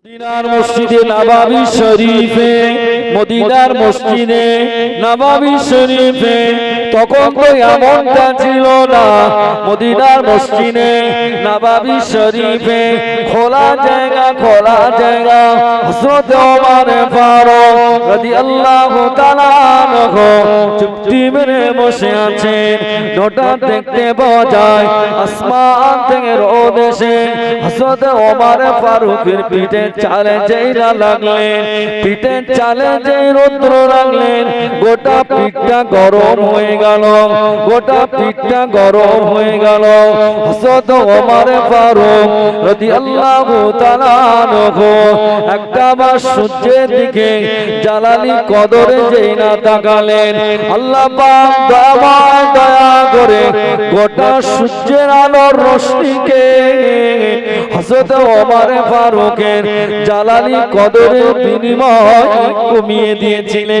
মদিনার মসজিদে নবাবি শরীফে মদিনার মসজিদে নবাবি শরীফে তখন তো এমনটা ছিল না। মদিনার মসজিদে নবাবি শরীফে খোলা জায়গা খোলা জায়গা। হযরত ওমর ফারুক রাদিয়াল্লাহু তাআলা চুপটি মেরে বসে আছেন। হঠাৎ দেখতে পাওয়া যায়। আসমান থেকে রোদ এসে হযরত ওমর ফারুকের পিঠে চালে যেই না লাগলেন পিঠে চালে যেই রৌদ্র লাগলেন গোটা পিঠটা গরম হয়ে গেল, গোটা পিঠটা গরম হয়ে গেল। তাআলা আনহু একটা বার সূর্যের দিকে জালালি কদরে যেই না তাকালেন, আল্লাহ দয়া করে গোটা সূর্যের আলোর রশ্মিকে ফারুকের জালালি কদরের বিনিময় কমিয়ে দিয়েছিলেন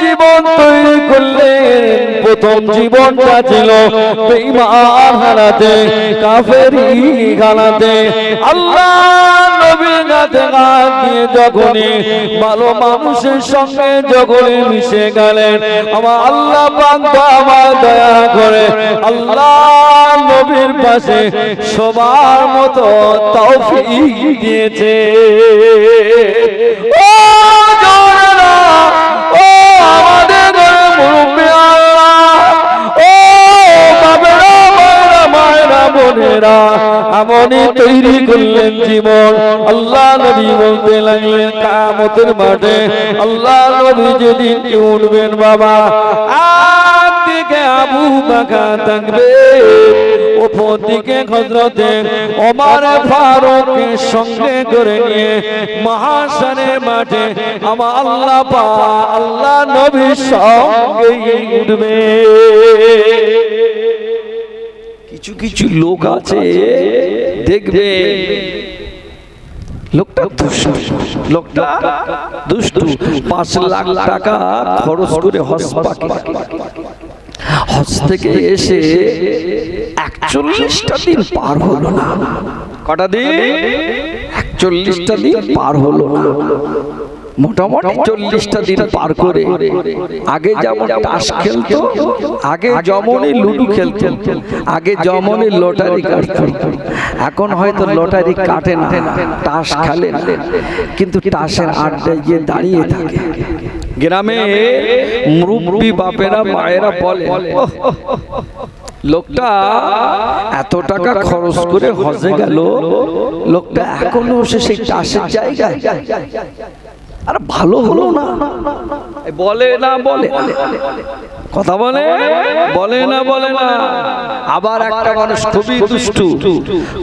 জীবন তৈরি করলেন প্রথম জীবনটা ছিল বেঈমান হারাতে কাফেরি গালাতে আল্লাহ নবী গাতে গান দিয়ে যখনই ভালো মানুষের সঙ্গে যখনই মিশে গেলেন, আমার আল্লাহ আমার দয়া করে আল্লাহ নবীর পাশে সবার মতো তৌফিক দিয়েছে। ও বোনেরা তৈরি করলেন জীবন। আল্লাহ নবী বলতে লাগলেন কামতের মাঠে আল্লাহ নবী উঠবেন বাবা দিকে আবু বাকা থাকবে, ওপর দিকে ফারুকের সঙ্গে করে নিয়ে মাঠে আমার আল্লাহ পা আল্লাহ সঙ্গে উঠবে। কিছু কিছু লোক আছে দেখবে লোকটা দুষ্টু লোকটা দুষ্টু। পাঁচ লাখ টাকা খরচ করে হসপাকে হজ থেকে এসে একচল্লিশটা দিন পার হলো না। কটা দিন? একচল্লিশটা দিন পার হলো না। মোটামুটি চল্লিশটা দিন পার করে আগে যেমন তাস খেলতো, আগে যেমনই লুডু খেলতো, আগে যেমনই লটারি কাটতো। এখন হয়তো লটারি কাটে না, তাস খেলে কিন্তু তাসের আড্ডায় গিয়ে দাঁড়িয়ে থাকে। গ্রামে মুরব্বী বাপেরা, মায়েরা বলে লোকটা এত টাকা খরচ করে হজে গেল, লোকটা এখনও সে সেই তাসের জায়গায়? আর ভালো হলো না। বলে না বলে। কথা বলে? বলে না বলে না। আবার একটা মানুষ খুবই দুষ্টু।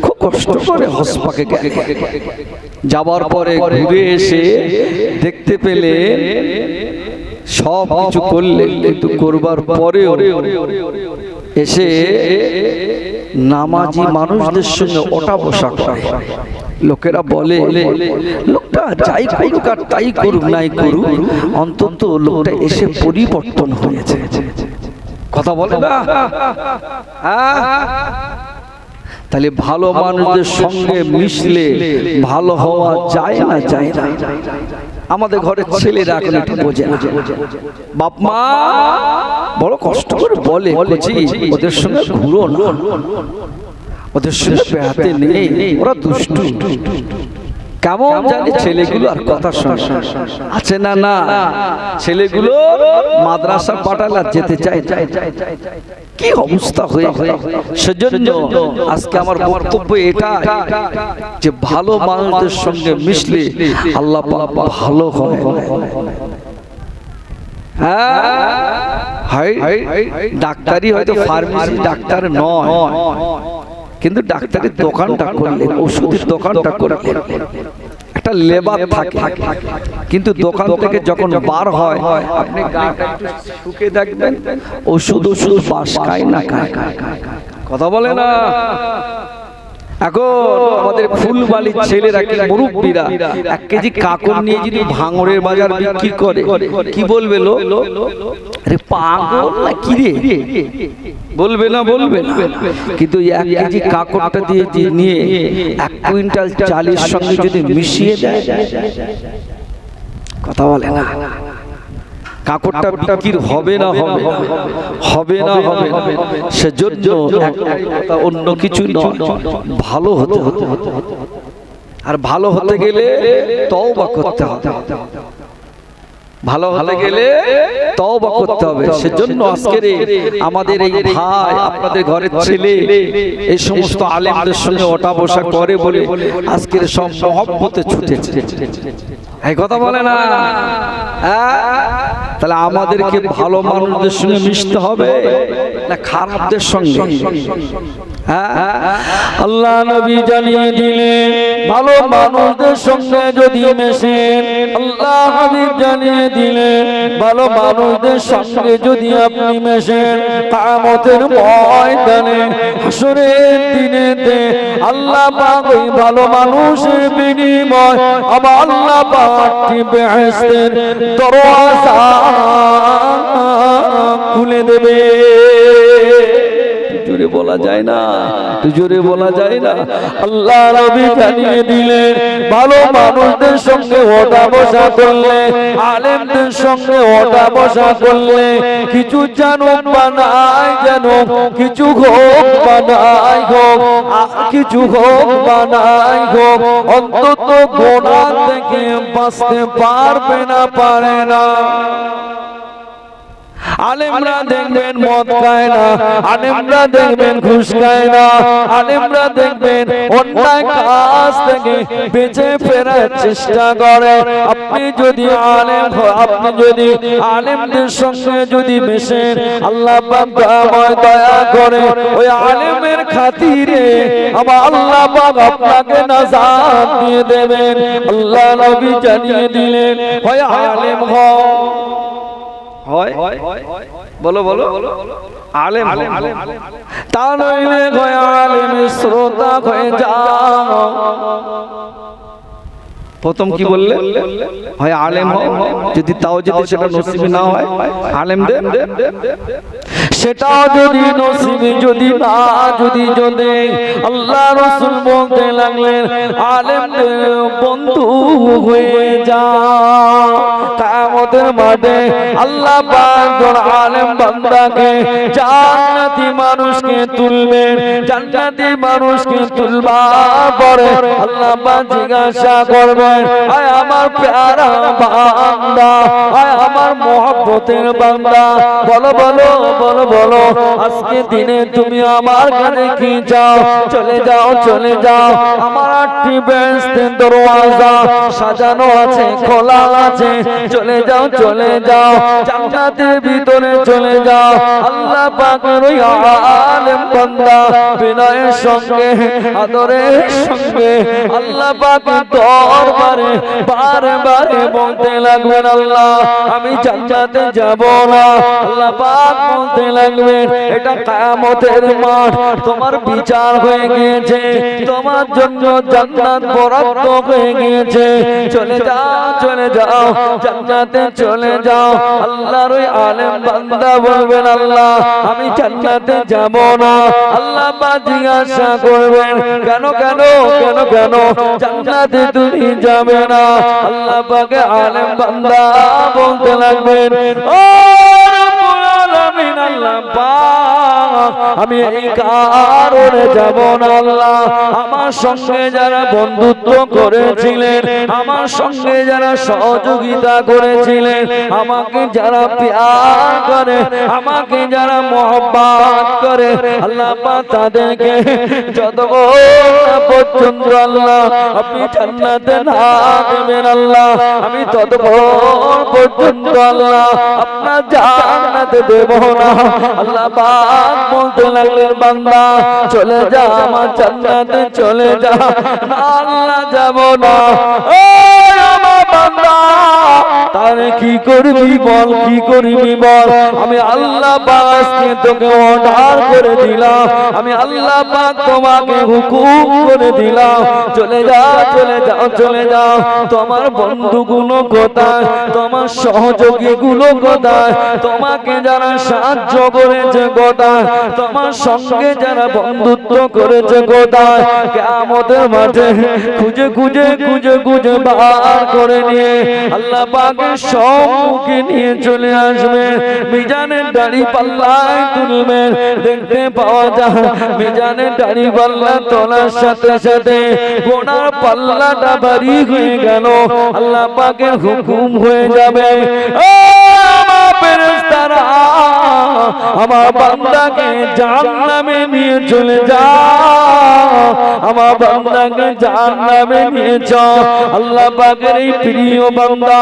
খুব কষ্ট করে হসপাকে যাবার পরে ঘুরে এসে দেখতে পেলে সব কিছু করলে কিন্তু করবার পরেও এসে নামাজি মানুষদের সঙ্গে ওটা বসা করে। লোকেরা বলে লোকটা যাই করুক আর তাই করুক নাই করুক অন্তত লোকটা এসে পরিবর্তন হয়েছে। কথা বলে না? তাহলে ভালো মানুষদের সঙ্গে মিশলে ভালো হওয়া যায় না যায় না। আমাদের ঘরের ছেলেরা এখন একটু বোঝে বাপ মা বড় কষ্ট করে বলে বলেছি ওদের সঙ্গে ঘুরো ওদের সঙ্গে বেড়াতে নেই। ওরা দুষ্টু। কেমন জানি ছেলেগুলো আর কথা শোনে আছে না না? ছেলেগুলো মাদ্রাসা পাঠালে যেতে চায় কি অবস্থা হয়ে সেজন্য আজকে আমার বক্তব্য এটা যে ভালো মানুষদের সঙ্গে মিশলে আল্লাহ ভালো হয়। হ্যাঁ। হয়? ডাক্তারি হয়তো ফার্মেসি ডাক্তার নয়। কিন্তু ডাক্তারের দোকানটা করলেন ওষুধের দোকানটা করলেন একটা লেবার থাকে। কিন্তু দোকান থেকে যখন বার হয় আপনি গাটা একটু শুকে দেখবেন ওষুধ ওষুধ বাস খায় না খায় কথা বলে না। এখন আমাদের ফুলবালির ছেলেরা কি মুরব্বীরা? এক কেজি কাকর নিয়ে যদি ভাঙড়ের বাজার বিক্রি করে? কি বলবে লো? আরে পাগল না কি রে? বলবে না বলবে কিন্তু এক কেজি কাকরটা দিয়ে নিয়ে এক কুইন্টাল চালের সঙ্গে যদি মিশিয়ে দেয়? কথা বলে না। কাকড়টা বিক্রির হবে না হবে হবে? না হবে সে সেজন্য অন্য কিছু নয়। ভালো হতে হতে হতে আর ভালো হতে গেলে তওবা করতে হবে। ভালো হতে গেলে তওবা করতে হবে। সেজন্য আজকের আমাদের এই ভাই আপনাদের ঘরের ছেলে এই সমস্ত আলেমদের সঙ্গে ওঠা বসা করে বলে আজকের সব মহব্বতে ছুটেছে এই কথা বলে না। হ্যাঁ? তাহলে আমাদেরকে ভালো মানুষদের সঙ্গে মিশতে হবে না খারাপদের সঙ্গে। হ্যাঁ? আল্লাহ নবী জানিয়ে দিলেন, ভালো মানুষদের সঙ্গে যদি মেশেন, আল্লাহ হাবিব জানিয়ে দিলেন, ভালো মানুষদের সঙ্গে যদি আপনি মেশেন কামতের ময়দানে, হাসরের দিনেতে, আল্লাহ পাক ওই ভালো মানুষের বিনিময় আবার আল্লাহ পাকটি দরওয়াজা খুলে দেবে। জোরে বলা যায় না। জোরে বলা যায় না। আল্লাহ নবী জানিয়ে দিলেন, ভালো মানুষদের সঙ্গে ওঠা বসা করলে, আলেমদের সঙ্গে ওঠা বসা করলে কিছু জানুক বা নাই জানুক, কিছু হোক বা নাই হোক কিছু হোক বা নাই হোক, অন্তত গোনা থেকে বাঁচতে পারবে না, পারে না। আলেমরা দেখবেন মদ খায় না। আলেমরা দেখবেন ঘুষ খায় না। আলেমরা দেখবেন অন্যায় কাজ থেকে বেঁচে ফেরার চেষ্টা করে। আপনি যদি আলেম আপনি যদি আলেমদের সঙ্গে যদি মেশেন আল্লাহ পাক দয়া করে ওই আলেমের খাতিরে আমার আল্লাহ পাক আপনাকে নাজাত দিয়ে দেবেন। আল্লাহ নবী জানিয়ে দিলেন হয় আলেম হও। হয়? বলো বলো। আলেম আলেম তা নইলে গয় আলেমের শ্রোতা হয়ে যাও। প্রথম কি বললে? হয় আলেম যদি তাও যদি সেটা নসিবে না হয় আলেমদের? সেটা যদি নসিবে যদি না যদি যদি আল্লাহ রসুল বলতে লাগলেন আলেমদের বন্ধু হয়ে যা মাঠে আল্লাহ পাক জন আলেম বান্দাকে জান্নাতি মানুষকে তুলবেন, জান্নাতি মানুষকে তুলবার পরে আল্লাহ পাক জিজ্ঞাসা করবেন, আয় আমার প্যারা বান্দা, আয় আমার মহব্বতের বান্দা, বলো বলো বলো বলো, আজকে দিনে তুমি আমার কাছে কি যাও চলে যাও চলে যাও, আমার আটটি বেস্তের দরওয়াজা সাজানো আছে, খোলা আছে, চলে যাও চলে যাও, জান্নাতের ভিতরে চলে যাও। আল্লাহ পাকের ওই আলেম বান্দা বিনয়ের সঙ্গে, আদরের সঙ্গে আল্লাহ পাক দরবারে বারে বারে বলতে লাগবেন, আল্লাহ, আমি জান্নাতে যাব না। আল্লাহ পাক বলতে লাগবেন, এটা কিয়ামতের মাঠ, তোমার বিচার হয়ে গিয়েছে, তোমার জন্য জান্নাত বরাদ্দ হয়ে গিয়েছে। চলে যাও চলে যাও, জান্নাতে চলে যাও। আল্লাহর ওই আলেম বান্দা বলবেন, আল্লাহ, আমি জান্নাতে যাব না। আল্লাহ বা জিজ্ঞাসা করবেন, কেন কেন কেন কেন? জান্নাতে তুমি যাবে না? আল্লাহ পাকে আলেম বান্দা বলতে লাগবেন, ও আল্লাহ আমি এই কারণে যাব না, আল্লাহ। আমার সঙ্গে যারা বন্ধুত্ব করেছিলেন, আমার সঙ্গে যারা সহযোগিতা করেছিলেন, আমাকে যারা প্যার করে, আমাকে যারা মহব্বত করে, আল্লাহ তাদেরকে না পর্যন্ত, আল্লাহ, আপনি জান্নাতে না দেবেন আল্লাহ, আমি ততক্ষণ পর্যন্ত, আল্লাহ, আপনার জান্নাতে দেব না। আল্লাহ পাক বলতে বান্দা চলে যা আমার জান্নাতে চলে যা। আল্লাহ যাব না। তারে কি করবি বল? কি করবি বল? আমি আল্লাহ পাক আজকে তোকে অর্ডার করে দিলাম। আমি আল্লাহ পাক তোমাকে হুকুম করে দিলাম। চলে যাও চলে যাও চলে যাও তোমার বন্ধুগুলো কোথায়? তোমার সহযোগী গুলো কোথায়? তোমাকে যারা সাহায্য করেছে কোথায়? তোমার সঙ্গে যারা বন্ধুত্ব করেছে কোথায়? কেমতের মাঠে খুঁজে খুঁজে খুঁজে খুঁজে বার করে নিয়ে আল্লাহ পাকের সম্মুখে নিয়ে চলে আসবে। মিজানের দাড়ি পাল্লায় তুলবে। দেখতে পাওয়া যায় মিজানের দাড়ি পাল্লা তোলার সাথে সাথে গোনার পাল্লাটা বাড়ি হয়ে গেল। আল্লাহ পাকের হুকুম হয়ে যাবে। ও আমার ফেরেশতারা, আমার বান্দাকে জাহান্নামে নিয়ে চলে যাও। আমার বান্দাকে জাহান্নামে নিয়ে যাও। আল্লাহ পাকের এই প্রিয় বান্দা,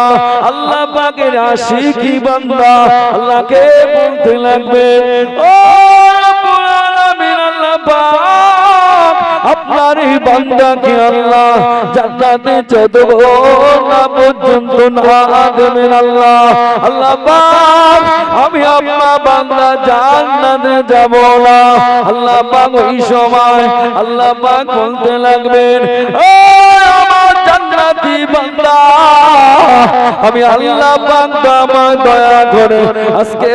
আল্লাহ পাকের আশিকি বান্দা, আল্লাহকে বলতে লাগবে, ও পাক আপনার এই বান্দাকে আল্লাহ জান্নাতে যতক্ষণ না পর্যন্ত না দেবেন আল্লাহ। আল্লাহ পাক, আমি আপনার বান্দা জান্নাতে যাব না। আল্লাহ পাক ওই সময় আল্লাহ পাক বলতে লাগবেন ও আমার জান্নাতি বান্দা আমি আল্লাহ পাক আমার দয়া করে আজকে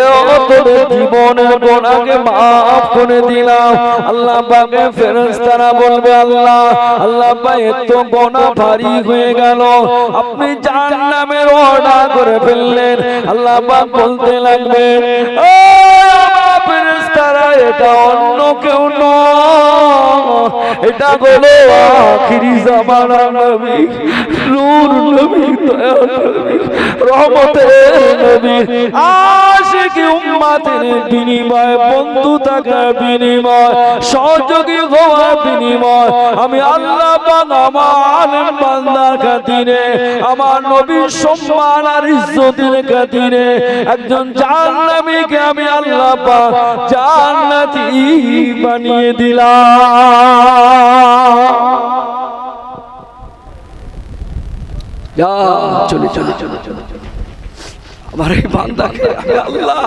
তোর জীবনের গোনাকে মাফ করে দিলাম। আল্লাহ পাকে ফেরেশতারা বলবে, আল্লাহ আল্লাহ পাক এত গোনা ভারী হয়ে গেল। আপনি জাহান্নামের অর্ডার করে ফেললেন। আল্লাহ পাক বলতে লাগবে ও আমার ফেরেশতারা, এটা অন্য কেউ নয়। এটা হলো আখিরি জামানা নবী, নূর নবী দয়া নবী রহমতের নবী, আশিক উম্মতের বিনিময়, বন্ধু থাকার বিনিময়, সহযোগী হওয়ার বিনিময়, আমি আল্লাহ আমার আলেম খাতিরে আমার নবীর সম্মান আর ইজ্জতের খাতিরে একজন জাহান্নামীকে আমি আল্লাহ পাক জান্নাতি বানিয়ে দিলাম। যা চলে চলে চলে চলে আমার এই বান্দাকে আমি আল্লাহ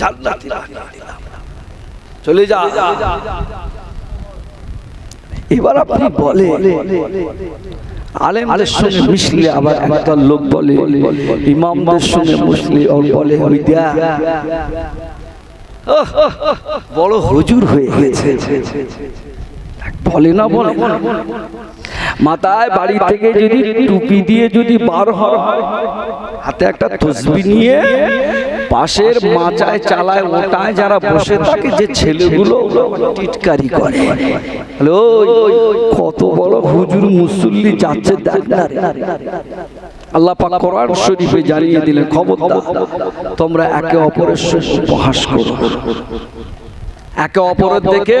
জান্নাতি বানিয়ে দিলাম। চলে যা এবার আপনি বলে আলেমদের সঙ্গে মিশলে আবার লোক বলে ইমামদের সঙ্গে মুসলে বলে ওই দেয়া বড় হুজুর হয়ে গেছে। বলে না বলে মাথায় বাড়ি থেকে যদি টুপি দিয়ে যদি বার হয় হাতে একটা তসবি নিয়ে পাশের মাচায় চালায় ওটায় যারা বসে থাকে যে ছেলেগুলো টিটকারি করে। হ্যালো কত বড় হুজুর মুসল্লি যাচ্ছে দেখ না আল্লাহ পাক কোরআন শরীফে জানিয়ে দিলেন খবরদার তোমরা একে অপরের উপহাস করো। একে অপরের দিকে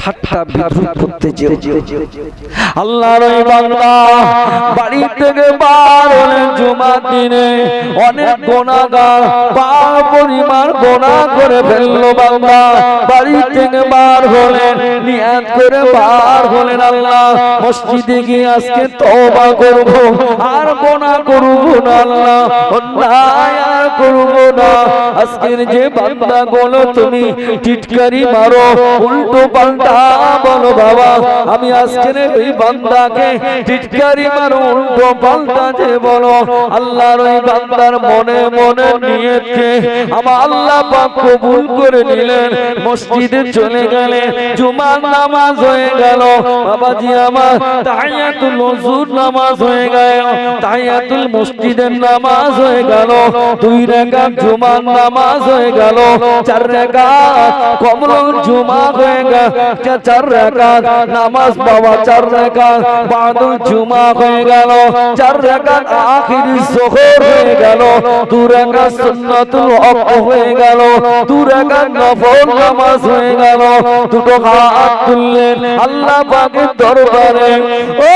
ঠাট্টা বিদ্রুপ করতে যেও। আল্লাহর বান্দা বাড়ি থেকে বার হলেন জুমার দিনে অনেক গোনাগার পার পরিমাণ গোনা করে ফেলল বান্দা। বাড়ি থেকে বার হলেন নিয়াত করে বার হলেন আল্লাহ। মসজিদে গিয়ে আজকে তওবা করব। আর গোনা করব না আল্লাহ। অন্যায় আর করব না। আজকের যে বান্দা গুলো তুমি টিটকারি মারো, উল্টো পাল্টা বলো বাবা। আমি আজকের ওই বান্দাকে টিটকারি উল্টো পাল্টা যে বলো, আল্লাহর ওই বান্দার মনে মনে নিয়েছে। আমার আল্লাহ কবুল করে নিলেন, মসজিদে চলে গেলেন জুমার নামাজ হয়ে গেল। বাবাজি আমার নজুর নামাজ হয়ে গেল মসজিদের নামাজ হয়ে গেল। দুই জুমার নামাজ হয়ে গেল, চার রেখা কমল জুমা হয়ে গেল, চার নামাজ বাবা চার বাদুল জুমা হয়ে গেল। চার রেখা আখির জোহর হয়ে গেল। দু হয়ে গেল। দু রেখা নফল নামাজ হয়ে গেল। দুটো হাত তুললেন আল্লাহ পাকের দরবারে। ও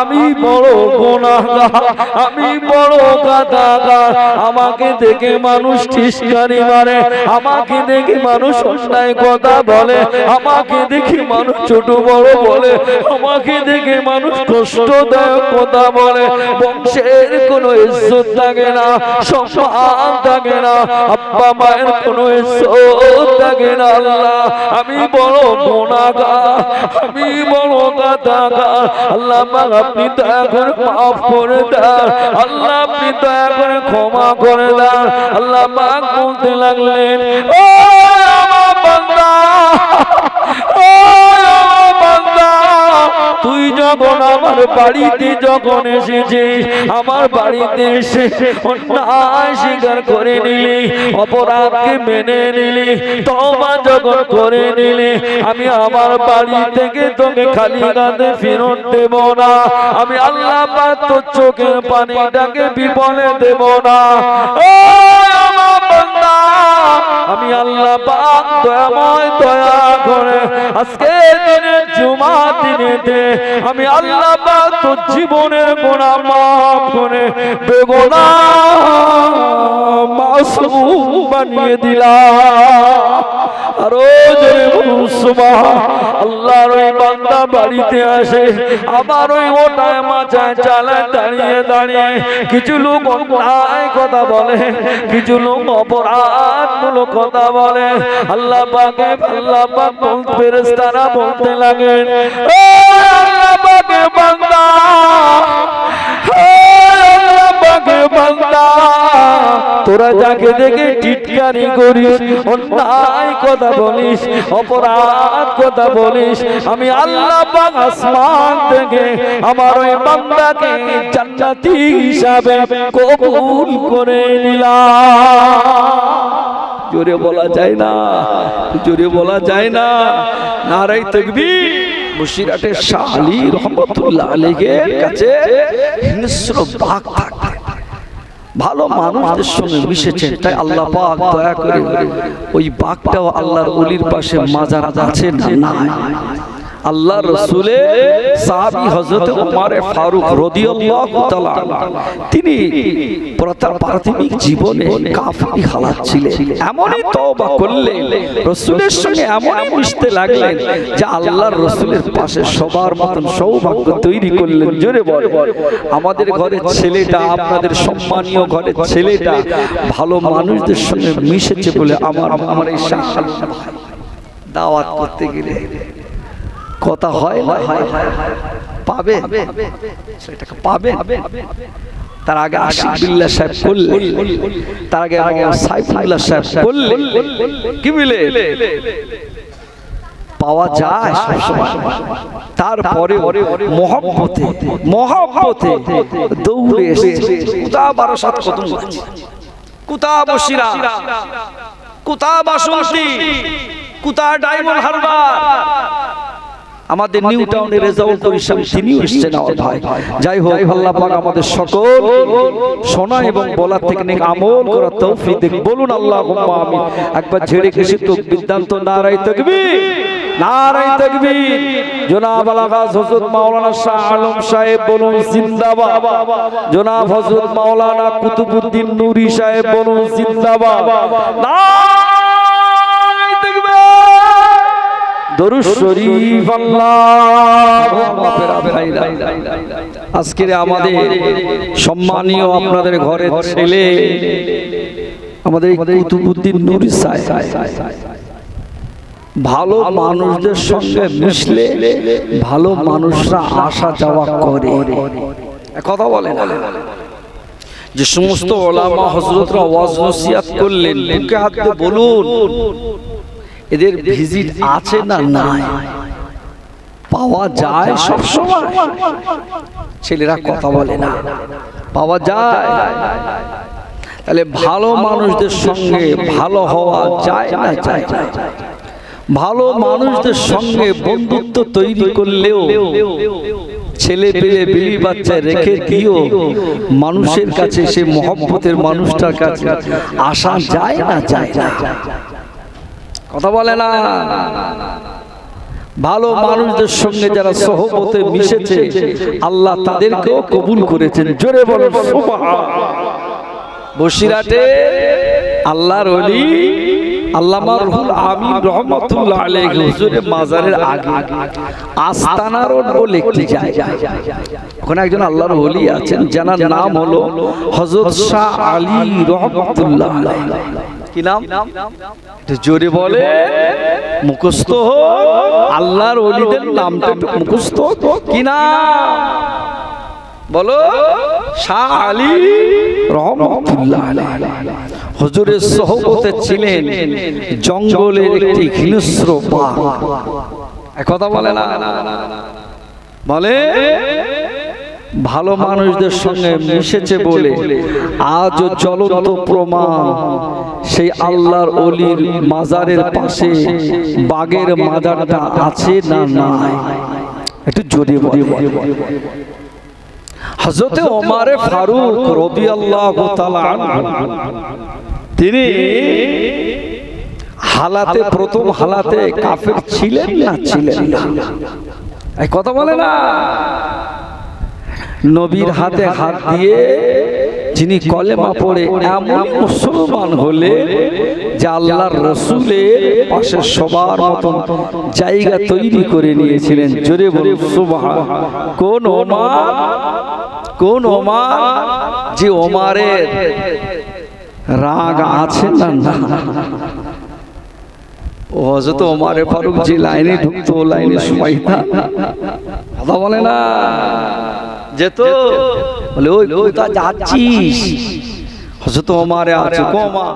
আমি বড় গুনাহগার, আমি বড় গাদাগার। আমাকে দেখে মানুষ ঠিসকারি মারে, আমাকে দেখে মানুষ অন্যায় কথা বলে, আমাকে দেখে মানুষ ছোট বড় বলে, আমাকে দেখে মানুষ কষ্টদায়ক কথা বলে। বংশের কোনো ইজ্জত থাকে না, সম্মান থাকে না, আব্বা মায়ের কোনো ইজ্জত থাকে না, আল্লাহ। আমি বড় গুনাহগার, আমি বড় গাদাগার আল্লাহ আপনি দয়া করে মাফ করে দেন। আল্লাহ আপনি দয়া করে ক্ষমা করে দেন। আল্লাহ বলতে লাগলেন ও আমার বান্দা! তুই যখন আমার বাড়িতে যখন এসেছিস, আমার বাড়িতে এসে স্বীকার করে নিলি, অপরাধকে মেনে নিলি তবা যখন করে নিলি, আমি আমার বাড়ি থেকে তোকে খালি কাঁধে ফেরত দেব না, আমি আল্লাহ তোর চোখের পানিটাকে বিপলে দেব না। বান্দা, আমি আল্লাহ পাক দয়াময় দয়া করে আজকে দিনে জুমা দিনেতে আমি আল্লাহ পাক তোর জীবনের গোনা মাফ করে বেগোনা মাসুম বানিয়ে দিলাম। আরও বলুন সুবহান আল্লাহর বান্দা বাড়িতে আসে, আবার ওই ওটায় মাচায় চালায় দাঁড়িয়ে দাঁড়িয়ে। কিছু লোক অন্যায় কথা বলে, কিছু লোক অপরাধ মূলক কথা বলে। আল্লাহ পাকে, আল্লাহ পাক ফেরেশতারা বলতে লাগেন আল্লাহ পাকে বান্দা বান্দা, তোরা যাকে দেখে টিটকারি করিস, অন্যায় কথা বলিস, অপরাধ কথা বলিস, আমি আল্লাহ আসমান থেকে আমার ওই বান্দাকে জান্নাতি হিসাবে কবুল করে নিলাম। জোরে বলা যায় না, জোরে বলা যায় না। নারাই তকবি মুশিরাটের শাহ আলী রহমতুল্লাহ আলীর কাছে হিংস্র বাঘ ভালো মানুষদের সঙ্গে মিশেছেন তাই আল্লাহ পাক দয়া করে ওই বাঘটাও আল্লাহর অলির পাশে মাজার আছে। না আল্লাহ রসুলে সাহাবি হজরত উমারে ফারুক রাদিয়াল্লাহু তাআলা তিনি প্রাথমিক জীবনে কাফিরি হালাত ছিলেন এমনই তওবা করলেন। রসুলের সঙ্গে এমনই মিশতে লাগলেন যে আল্লাহর রসুলের পাশে সবার মতন সৌভাগ্য তৈরি করলেন। জোরে বল। আমাদের ঘরের ছেলেটা, আপনাদের সম্মানীয় ঘরের ছেলেটা ভালো মানুষদের সঙ্গে মিশেছে বলে আমার আমার এই দাওয়াত করতে গেলে কথা হয় না হয় পাবে সেটাকে পাবে তার আগে আশিক বিল্লাহ সাহেব করলে তার আগে আগে সাইফুল্লাহ সাহেব করলে কি মিলে পাওয়া যায় তারপরে মহব্বতে মহব্বতে। দৌড়ে এসে কুতা বারো সাত কদম কুতা বসিরা কোথা বাসন্তী কুতা ডায়মন্ড হারবার। আমাদের নিউ টাউনের রেজাউল করিসাম তিনি এসেছেন আমার ভাই। যাই হোক আল্লাহ পাক আমাদের সকল শোনা এবং বলার থেকে নেক আমল করার তৌফিক দেখ বলুন আল্লাহ আমিন। একবার ঝেড়ে খেসে তো বিদ্যান্ত নারাই তাকবীর। নারাই তাকবীর। জনাব আলাগাস হযরত মাওলানা শাহ আলম সাহেব বলুন জিন্দাবাদ। জনাব হযরত মাওলানা কুতুবউদ্দিন নূরি সাহেব বলুন জিন্দাবাদ। নারাই দরুদ শরীফ আজকের আমাদের সম্মানীয় আপনাদের ঘরের ছেলে আমাদের কুতুবুদ্দিন নুরি ভালো মানুষদের সঙ্গে মিশলে ভালো মানুষরা আসা যাওয়া করে। কথা বলেন যে সমস্ত ওলামা হজরতরা ওয়াজ নসিহাত করলেন বলুন। এদের ভিজিট আছে না নাই? পাওয়া যায় সব সময়। ছেলেরা কথা বলে না। পাওয়া যায়। তাহলে ভালো মানুষদের সঙ্গে ভালো হওয়া যায় না যায় ভালো মানুষদের সঙ্গে বন্ধুত্ব তৈরি করলেও ছেলে পেলে বিলি বাচ্চা রেখে দিও। মানুষের কাছে সে মহব্বতের মানুষটার কাছে আসা যায় না যায় না কথা বলে না। ভালো মানুষদের সঙ্গে যারা সহবতে মিশেছে আল্লাহ তাদেরকেও কবুল করেছেন। জোরে বলো বসিরাটে আল্লাহর অলি আল্লামা রুহুল আমিন রহমাতুল্লাহ আলাইহি হুজুরের মাজারের আগে। আস্তানা রোড বলে একটি জায়গা। ওখানে একজন আল্লাহর ওলি আছেন যার নাম হলো হযরত শাহ আলী রহমাতুল্লাহ আলাইহি। কি নাম? জোরে বলে। মুখস্থ হোক আল্লাহর ওলিদের নামটা মুখস্থ। কি নাম? বলো। শাহ আলী রহমতুল্লাহ হুজুরের সহবতে ছিলেন জঙ্গলের একটি হিংস্র কথা বলে না। বলে ভালো মানুষদের সঙ্গে মিশেছে বলে আজও জ্বলন্ত প্রমাণ। সেই আল্লাহর অলির মাজারের পাশে বাগের মাজারটা আছে না নাই? একটু জোরে বলে হজরতে ওমারে ফারুক রবি আল্লাহ তিনি হালাতে প্রথম হালাতে কাফের ছিলেন না ছিলেন না এই কথা বলে না। নবীর হাতে হাত দিয়ে যিনি কলেমা পড়ে এমন মুসলমান হলে যে আল্লাহর রসুলের পাশে সবার মতন জায়গা তৈরি করে নিয়েছিলেন। জোরে বলুন সুবহান। কোন ওমার? কোন ওমার? যে ওমারের রাগ আছে না না? ও হজরত ওমারে ফারুক যে লাইনে ঢুকতো লাইনে না কথা বলে না? যেত। বলে ওই কোথা যাচ্ছিস? হজরত ওমারে আছে কমা।